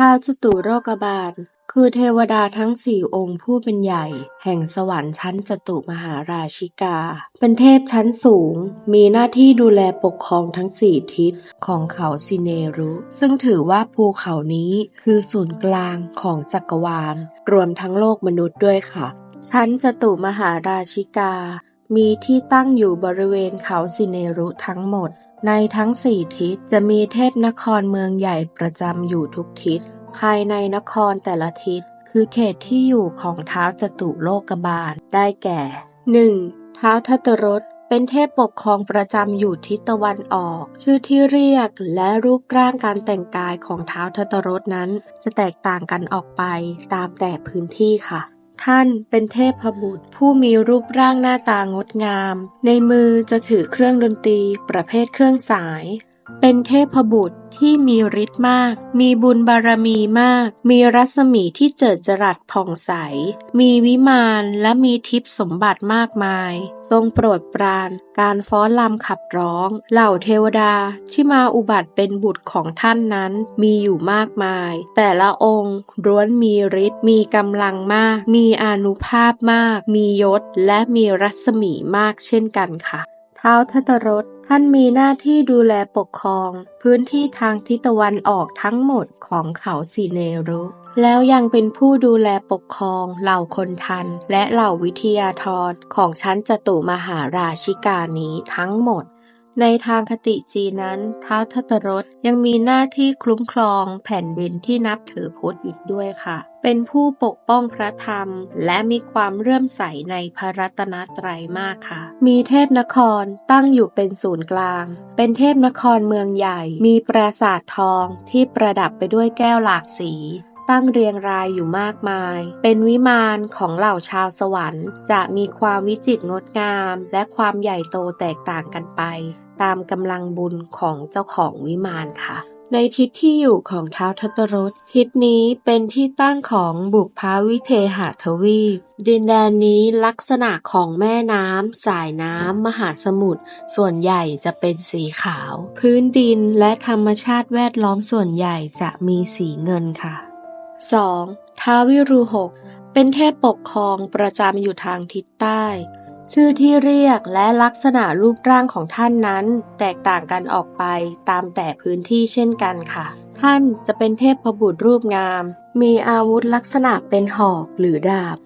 ท้าวจตุโลกบาล คือเทวดาทั้งสี่องค์ผู้เป็นใหญ่ แห่งสวรรค์ชั้นจตุมหาราชิกา เป็นเทพชั้นสูง มีหน้าที่ดูแลปกครองทั้งสี่ทิศของเขาซิเนรุ ซึ่งถือว่าภูเขานี้คือศูนย์กลางของจักรวาล รวมทั้งโลกมนุษย์ด้วยค่ะชั้นจตุมหาราชิกา มีที่ตั้งอยู่บริเวณเขาซิเนรุทั้งหมด ในทั้งสี่ทิศจะมีเทพนครเมืองใหญ่ประจำอยู่ทุกทิศ ภายในนครแต่ละทิศ คือเขตที่อยู่ของเท้าจตุโลกบาลได้แก่ 1. ท้าวทัตตรสเป็นเทพปกครองประจำอยู่ทิศตะวันออก ชื่อที่เรียกและรูปร่างการแต่งกายของเท้าทัตตรสนั้น จะแตกต่างกันออกไปตามแต่พื้นที่ค่ะ ท่านเป็นเทพบุตร ผู้มีรูปร่างหน้าตางดงาม ในมือจะถือเครื่องดนตรีประเภทเครื่องสาย เป็นเทพบุตรที่มีฤทธิ์มาก มีบุญบารมีมาก มีรัศมีที่เจิดจรัสผ่องใส มีวิมานและมีทิพย์สมบัติมากมาย ทรงโปรดปราน การฟ้อนรำขับร้อง เหล่าเทวดาที่มาอุบัติเป็นบุตรของท่านนั้น มีอยู่มากมาย แต่ละองค์ล้วนมีฤทธิ์ มีกำลังมาก มีอนุภาพมาก มียศ และมีรัศมีมากเช่นกันค่ะท้าวทัตรส ท่านมีหน้าที่ดูแลปกครองพื้นที่ทางทิศตะวันออกทั้งหมดของเขาสีเนรุ แล้วยังเป็นผู้ดูแลปกครองเหล่าคนทัน และเหล่าวิทยาธรของชั้นจตุมหาราชิกานี้ทั้งหมด ในทางคติจีนนั้นท้าวทัตรสยังมีหน้าที่คุ้มครองแผ่นดินที่นับถือพุทธอีกด้วยค่ะ เป็นผู้ปกป้องพระธรรม และมีความเลื่อมใสในพระรัตนตรัยมากค่ะ มีเทพนครตั้งอยู่เป็นศูนย์กลาง เป็นเทพนครเมืองใหญ่ มีปราสาททองที่ประดับไปด้วยแก้วหลากสีตั้งเรียงรายอยู่มากมาย เป็นวิมานของเหล่าชาวสวรรค์ จะมีความวิจิตรงดงาม และความใหญ่โตแตกต่างกันไป ตามกำลังบุญของเจ้าของวิมานค่ะ ในทิศที่อยู่ของท้าวทัตรสทิศนี้เป็นที่ตั้งของบุพภาวิเทหทวีป ดินแดนนี้ลักษณะของแม่น้ำสายน้ำมหาสมุทรส่วนใหญ่จะเป็นสีขาว พื้นดินและธรรมชาติแวดล้อมส่วนใหญ่จะมีสีเงินค่ะ 2. ท้าววิรูหกเป็นเทพปกครองประจำอยู่ทางทิศใต้ ชื่อที่เรียกและลักษณะรูปร่างของท่านนั้น แตกต่างกันออกไปตามแต่พื้นที่เช่นกันค่ะ ท่านจะเป็นเทพบุตรรูปงาม มีอาวุธลักษณะเป็นหอกหรือดาบ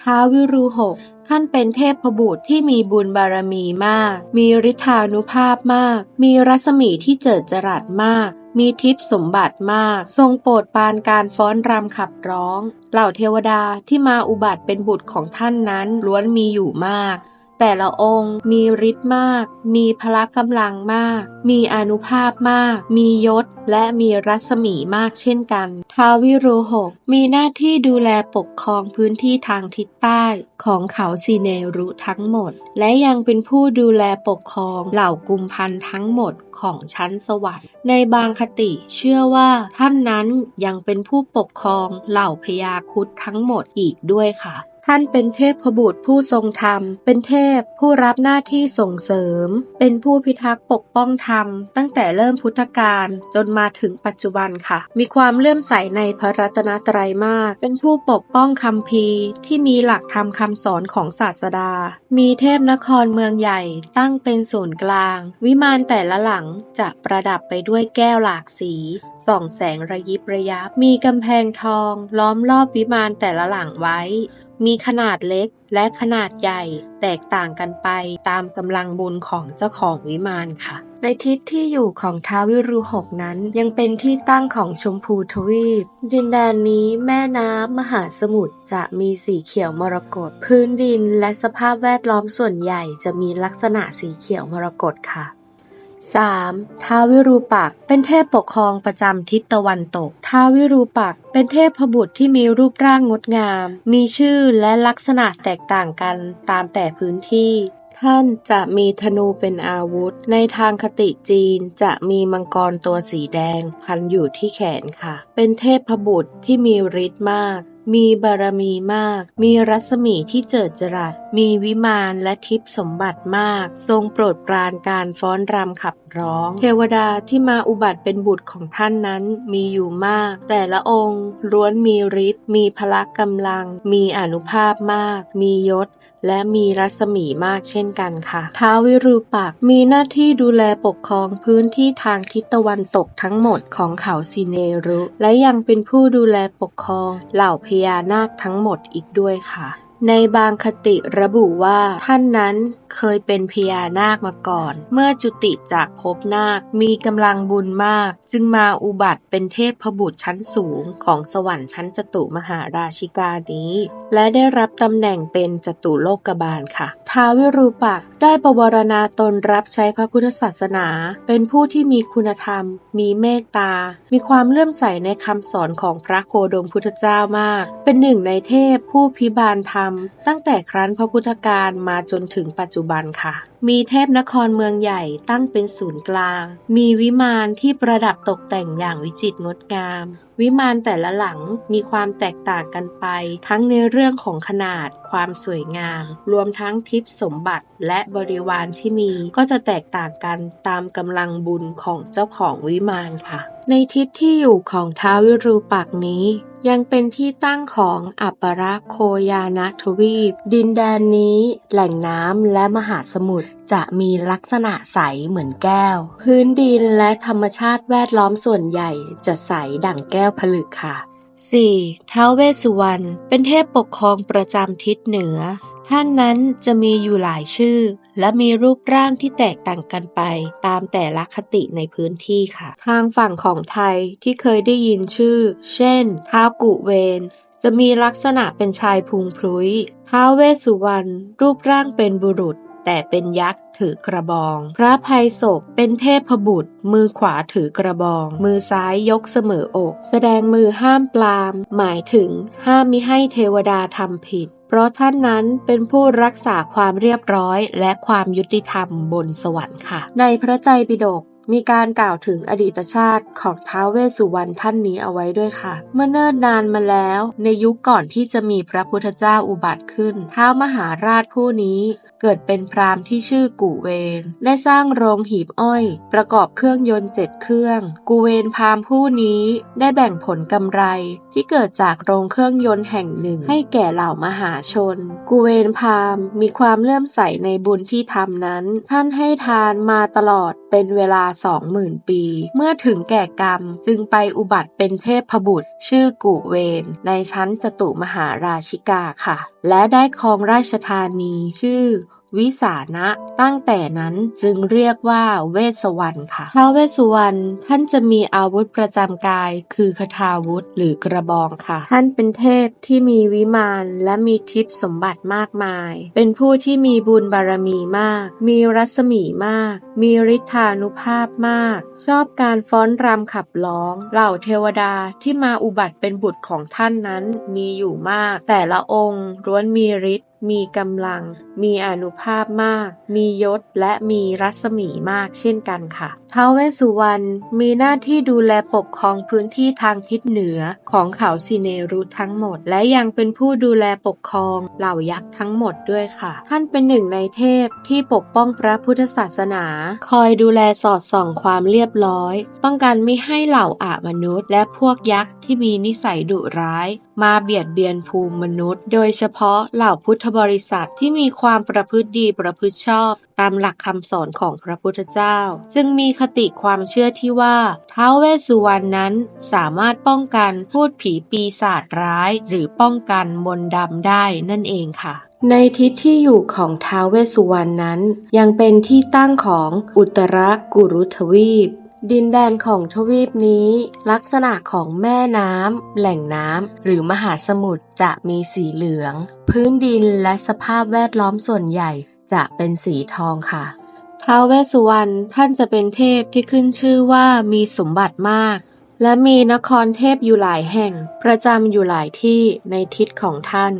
ท้าวิรูหก ท่านเป็นเทพบุตรที่มีบุญบารมีมาก มีฤทธานุภาพมาก มีรัศมีที่เจิดจรัสมาก มีทิพย์สมบัติมาก ทรงโปรดปานการฟ้อนรำขับร้อง เหล่าเทวดาที่มาอุบัติเป็นบุตรของท่านนั้นล้วนมีอยู่มาก แต่ละองค์มีฤทธิ์มาก มีพละกำลังมาก มีอนุภาพมาก มียศ และมีรัศมีมากเช่นกัน ท้าววิรูหกมีหน้าที่ดูแลปกครองพื้นที่ทางทิศใต้ของเขาซีเนรุทั้งหมด และยังเป็นผู้ดูแลปกครองเหล่ากุมพันธ์ทั้งหมดของชั้นสวรรค์ ในบางคติเชื่อว่าท่านนั้นยังเป็นผู้ปกครองเหล่าพญาคุดทั้งหมดอีกด้วยค่ะ ท่านเป็นเทพบุตรผู้ทรงธรรม เป็นเทพผู้รับหน้าที่ส่งเสริม เป็นผู้พิทักษ์ปกป้องธรรม ตั้งแต่เริ่มพุทธกาลจนมาถึงปัจจุบันค่ะ มีความเลื่อมใสในพระรัตนตรัยมาก เป็นผู้ปกป้องคำพีที่มีหลักธรรมคำสอนของศาสดา มีเทพนครเมืองใหญ่ตั้งเป็นศูนย์กลาง วิมานแต่ละหลังจะประดับไปด้วยแก้วหลากสีส่องแสงระยิบระยับ มีกำแพงทอง ล้อมรอบวิมานแต่ละหลังไว้ มีขนาดเล็กและขนาดใหญ่แตกต่างกันไปตามกำลังบุญของเจ้าของวิมานค่ะ ในทิศที่อยู่ของท้าววิรูหกนั้น ยังเป็นที่ตั้งของชมพูทวีป ดินแดนนี้แม่น้ำมหาสมุทรจะมีสีเขียวมรกตพื้นดินและสภาพแวดล้อมส่วนใหญ่จะมีลักษณะสีเขียวมรกตค่ะ 3. ท้าววิรูปักษ์เป็นเทพปกครองประจำทิศตะวันตก ท้าววิรูปักษ์เป็นเทพบุตรที่มีรูปร่างงดงาม มีชื่อและลักษณะแตกต่างกันตามแต่พื้นที่ท่านจะมีธนูเป็นอาวุธ ในทางคติจีนจะมีมังกรตัวสีแดง พันอยู่ที่แขนค่ะ เป็นเทพบุตรที่มีฤทธิ์มาก มีบารมีมาก มีรัศมีที่เจิดจรัส มีวิมานและทิพย์สมบัติมาก ทรงโปรดปรานการฟ้อนรำขับร้อง เทวดาที่มาอุบัติเป็นบุตรของท่านนั้นมีอยู่มาก แต่ละองค์ล้วนมีฤทธิ์ มีพละกกำลัง มีอนุภาพมาก มียศ และมีรัศมีมากเช่นกันค่ะ ท้าววิรูปักษ์มีหน้าที่ดูแลปกครองพื้นที่ทางทิศตะวันตกทั้งหมดของเขาสิเนรุ และยังเป็นผู้ดูแลปกครองเหล่าพญานาคทั้งหมดอีกด้วยค่ะ ในบางคติระบุว่าท่านนั้นเคยเป็นพญานาคมาก่อน เมื่อจุติจากภพนาคมีกำลังบุญมาก จึงมาอุบัติเป็นเทพพบุตรชั้นสูงของสวรรค์ชั้นจตุมหาราชิกานี้ และได้รับตำแหน่งเป็นจตุโลกบาลค่ะ ท้าววิรูปักษ์ได้ประวรณาตนรับใช้พระพุทธศาสนา เป็นผู้ที่มีคุณธรรม มีเมตตา มีความเลื่อมใสในคำสอนของพระโคดมพุทธเจ้า มาก เป็นหนึ่งในเทพผู้พิบาลธรรมตั้งแต่ครั้นพระพุทธการมาจนถึงปัจจุบันค่ะ มีเทพนครเมืองใหญ่ตั้งเป็นศูนย์กลาง มีวิมานที่ประดับตกแต่งอย่างวิจิตรงดงาม วิมานแต่ละหลังมีความแตกต่างกันไป ทั้งในเรื่องของขนาด ความสวยงาม รวมทั้งทิพย์สมบัติและบริวารที่มีก็จะแตกต่างกันตามกำลังบุญของเจ้าของวิมานค่ะ ในทิศที่อยู่ของท้าววิรูปักนี้ ยังเป็นที่ตั้งของอัปปรโคยานทวีป ดินแดนนี้ แหล่งน้ำและมหาสมุทรจะมีลักษณะใสเหมือนแก้ว พื้นดินและธรรมชาติแวดล้อมส่วนใหญ่จะใสดั่งแก้วผลึกค่ะ 4. ท้าวเวสสุวรรณเป็นเทพปกครองประจำทิศเหนือ ท่านนั้นจะมีอยู่หลายชื่อ และมีรูปร่างที่แตกต่างกันไป ตามแต่ละคติในพื้นที่ค่ะ ทางฝั่งของไทยที่เคยได้ยินชื่อ เช่นท้าวกุเวนจะมีลักษณะเป็นชายพุงพลุยท้าวเวสสุวรรณรูปร่างเป็นบุรุษ แต่เป็นยักษ์ถือกระบอง พระภัยศพเป็นเทพบุตร มือขวาถือกระบอง มือซ้ายยกเสมออก แสดงมือห้ามปราม หมายถึงห้ามมิให้เทวดาทำผิด เพราะท่านนั้นเป็นผู้รักษาความเรียบร้อย และความยุติธรรมบนสวรรค์ค่ะ ในพระไตรปิฎกมีการกล่าวถึงอดีตชาติของท้าวเวสสุวรรณท่านนี้เอาไว้ด้วยค่ะ เมื่อเนิ่นนานมาแล้ว ในยุคก่อนที่จะมีพระพุทธเจ้าอุบัติขึ้นท้าวมหาราชผู้นี้ เกิดเป็นพราหมณ์ที่ชื่อกูเวนได้สร้างโรงหีบอ้อย ประกอบเครื่องยนต์เจ็ดเครื่อง กูเวนพราหมณ์ผู้นี้ได้แบ่งผลกำไรที่เกิดจากโรงเครื่องยนต์แห่งหนึ่ง ให้แก่เหล่ามหาชน กูเวนพราหมณ์มีความเลื่อมใสในบุญที่ทำนั้น ท่านให้ทานมาตลอด เป็นเวลาสองหมื่นปี เมื่อถึงแก่กรรมจึงไปอุบัติเป็นเทพบุตร ชื่อกุเวน ในชั้นจตุมหาราชิกาค่ะ และได้ครองราชธานีชื่อ วิสานะตั้งแต่นั้นจึงเรียกว่าเวสวรรณค่ะท้าวเวสสุวรรณท่านจะมีอาวุธประจำกายคือคทาวุธหรือกระบองค่ะ ท่านเป็นเทพที่มีวิมานและมีทิพย์สมบัติมากมาย เป็นผู้ที่มีบุญบารมีมาก มีรัศมีมาก มีฤทธานุภาพมาก ชอบการฟ้อนรำขับร้อง เหล่าเทวดาที่มาอุบัติเป็นบุตรของท่านนั้นมีอยู่มาก แต่ละองค์ล้วนมีฤทธิ์ มีกำลัง มีอนุภาพมาก มียศและมีรัศมีมากเช่นกันค่ะท้าวเวสสุวรรณมีหน้าที่ดูแลปกครองพื้นที่ทางทิศเหนือของเขาสิเนรุทั้งหมด และยังเป็นผู้ดูแลปกครองเหล่ายักษ์ทั้งหมดด้วยค่ะ ท่านเป็นหนึ่งในเทพที่ปกป้องพระพุทธศาสนา คอยดูแลสอดส่องความเรียบร้อย ป้องกันไม่ให้เหล่าอามนุษย์ และพวกยักษ์ที่มีนิสัยดุร้าย มาเบียดเบียนภูมิมนุษย์ โดยเฉพาะเหล่าพุทธบริษัทที่มีความประพฤติดีประพฤติชอบ ตามหลักคำสอนของพระพุทธเจ้า จึงมีคติความเชื่อที่ว่าท้าวเวสสุวรรณนั้นสามารถป้องกันพูดผีปีศาจร้าย หรือป้องกันมนดำได้นั่นเองค่ะในทิศที่อยู่ของท้าวเวสสุวรรณนั้น ยังเป็นที่ตั้งของอุตรกุรุทวีป ดินแดนของทวีปนี้ ลักษณะของแม่น้ำ แหล่งน้ำ หรือมหาสมุทรจะมีสีเหลือง พื้นดินและสภาพแวดล้อมส่วนใหญ่จะเป็นสีทองค่ะท้าวเวสสุวรรณท่านจะเป็นเทพที่ขึ้นชื่อว่ามีสมบัติมาก และมีนครเทพอยู่หลายแห่ง ประจำอยู่หลายที่ในทิศของท่าน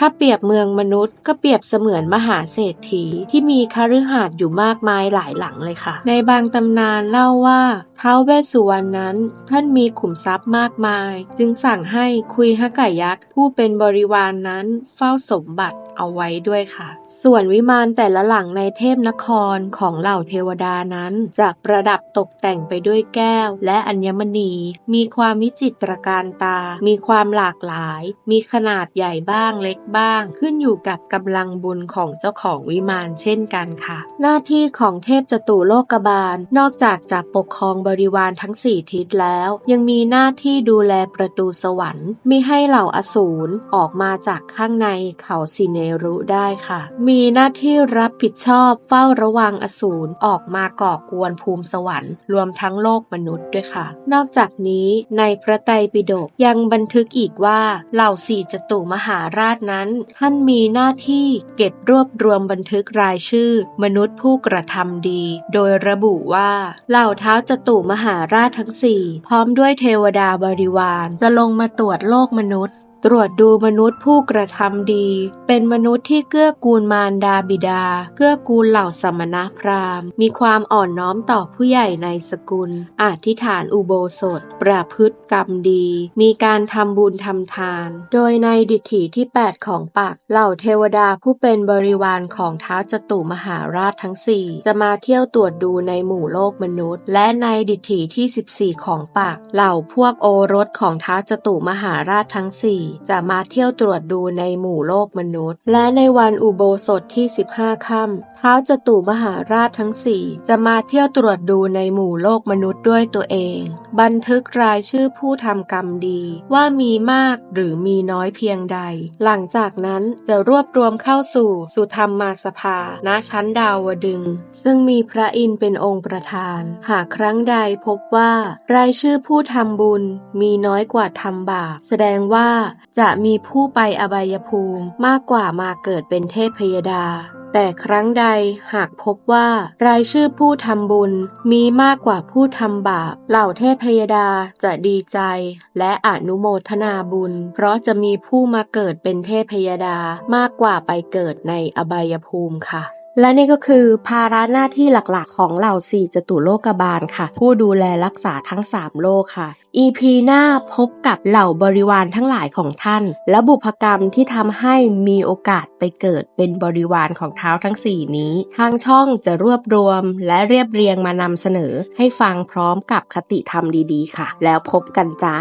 ถ้าเปรียบเมืองมนุษย์ก็เปรียบเสมือนมหาเศรษฐีที่มีคฤหาสน์อยู่มากมายหลายหลังเลยค่ะ ในบางตำนานเล่าว่า ท้าวเวสสุวรรณนั้น ท่านมีขุมทรัพย์มากมาย จึงสั่งให้คุยฮกายักษ์ผู้เป็นบริวารนนั้นเฝ้าสมบัติเอาไว้ด้วยค่ะ ส่วนวิมานแต่ละหลังในเทพนครของเหล่าเทวดานั้น จะประดับตกแต่งไปด้วยแก้ว และอัญมณี มีความวิจิตรการตา มีความหลากหลาย มีขนาดใหญ่บ้างเล็กบ้าง ขึ้นอยู่กับกำลังบุญของเจ้าของวิมานเช่นกันค่ะ หน้าที่ของเทพจตุโลกบาลนอกจากจะปกครองบริวารทั้งสี่ทิศแล้ว ยังมีหน้าที่ดูแลประตูสวรรค์มิให้เหล่าอสูรออกมาจากข้างในเขาสิเนรุได้ค่ะ มีหน้าที่รับผิดชอบเฝ้าระวังอสูรออกมาก่อกวนภูมิสวรรค์รวมทั้งโลกมนุษย์ด้วยค่ะ นอกจากนี้ในพระไตรปิฎกยังบันทึกอีกว่าเหล่าสี่จตุมหาราชนั้น ท่านมีหน้าที่เก็บรวบรวมบันทึกรายชื่อ มนุษย์ผู้กระทำดี โดยระบุว่าเหล่าเท้าจตุมหาราชทั้งสี่พร้อมด้วยเทวดาบริวาร จะลงมาตรวจโลกมนุษย์ ตรวจดูมนุษย์ผู้กระทำดี เป็นมนุษย์ที่เกื้อกูลมารดาบิดา เกื้อกูลเหล่าสมณพราหมณ์ มีความอ่อนน้อมต่อผู้ใหญ่ในสกุล อธิษฐานอุโบสถ ประพฤติกรรมดี มีการทำบุญทำทาน โดยในดิถีที่ 8 ของปัก เหล่าเทวดาผู้เป็นบริวารของท้าวจตุมหาราชทั้ง 4 จะมาเที่ยวตรวจดูในหมู่โลกมนุษย์ และในดิถีที่ 14 ของปัก เหล่าพวกโอรสของท้าวจตุมหาราชทั้ง 4จะมาเที่ยวตรวจดูในหมู่โลกมนุษย์ และในวันอุโบสถที่ 15ค่ำท้าวจตุมหาราชทั้ง4จะมาเที่ยวตรวจดูในหมู่โลกมนุษย์ด้วยตัวเอง บันทึกรายชื่อผู้ทำกรรมดี ว่ามีมากหรือมีน้อยเพียงใด หลังจากนั้นจะรวบรวมเข้าสู่สุธรรมมาสภาณชั้นดาวดึง ซึ่งมีพระอินทร์เป็นองค์ประธาน หากครั้งใดพบว่า รายชื่อผู้ทำบุญมีน้อยกว่าทำบาปแสดงว่าจะมีผู้ไปอบายภูมิมากกว่ามาเกิดเป็นเทพพยดา แต่ครั้งใดหากพบว่า รายชื่อผู้ทำบุญมีมากกว่าผู้ทำบาป เหล่าเทพพยดาจะดีใจ และอนุโมทนาบุญ เพราะจะมีผู้มาเกิดเป็นเทพพยดามากกว่าไปเกิดในอบายภูมิค่ะ และนี่ก็คือภาระหน้าที่หลักๆ ของเหล่าสี่จตุโลกบาลค่ะ ผู้ดูแลรักษาทั้ง 3 โลกค่ะ EP หน้าพบกับเหล่าบริวารทั้งหลายของท่าน และบุพกรรมที่ทำให้มีโอกาสไปเกิดเป็นบริวารของเท้าทั้ง 4 นี้ ทางช่องจะรวบรวมและเรียบเรียงมานำเสนอ ให้ฟังพร้อมกับคติธรรมดีๆ ค่ะ แล้วพบกันจ้า